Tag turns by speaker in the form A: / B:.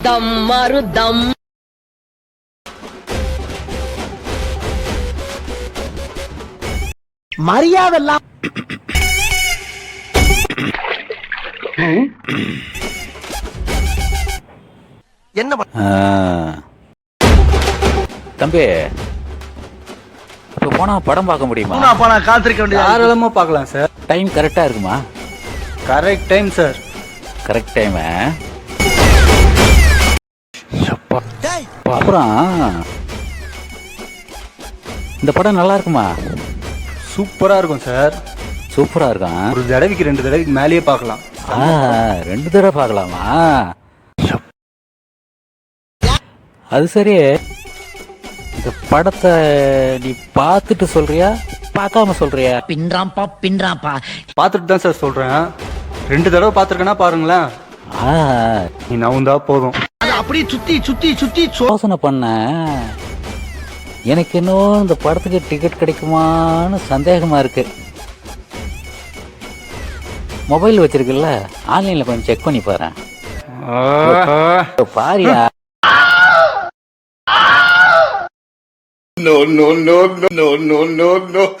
A: தம் மருதம்
B: மரியாதை எல்லாம்
C: என்ன.
D: தம்பி இப்போ போனா படம் பார்க்க முடியுமா?
C: நான் காத்திருக்க வேண்டியது
E: தாராளமா பார்க்கலாம் சார்
D: டைம் கரெக்டா இருக்குமா?
E: Correct time sir
D: correct time அப்புறம் இந்த படம் நல்லா இருக்குமா?
E: சூப்பரா இருக்கும் சார்.
D: சூப்பரா இருக்கும்
E: ஒரு தடவைக்கு ரெண்டு தடவைக்கு மேலேயே பார்க்கலாம்.
D: ஆ, ரெண்டு தடவை பார்க்கலாமா? அது சரி. இந்த படத்தை நீ பார்த்துட்டு சொல்றியா? பார்க்காம சொல்றியா?
A: பின்றாம்பா பின்றாம்பா
E: பார்த்துட்டு தான் சார் சொல்றேன். ரெண்டு தடவை பார்த்துருக்கேன்னா பாருங்களேன்.
D: ஆ,
E: நீ நவுந்தா போதும்.
C: அப்படியே சுத்தி சுத்தி சுத்தி சோ-
D: யோசனை பண்ண. எனக்கு இன்னும் இந்த படத்துக்கு டிக்கெட் கிடைக்குமான்னு சந்தேகமா இருக்கு. மொபைல் வச்சிருக்குல்ல ஆன்லைன்ல கொஞ்சம் செக் பண்ணி பாரு பாரியா?
F: No, no, no, no, no, no, no.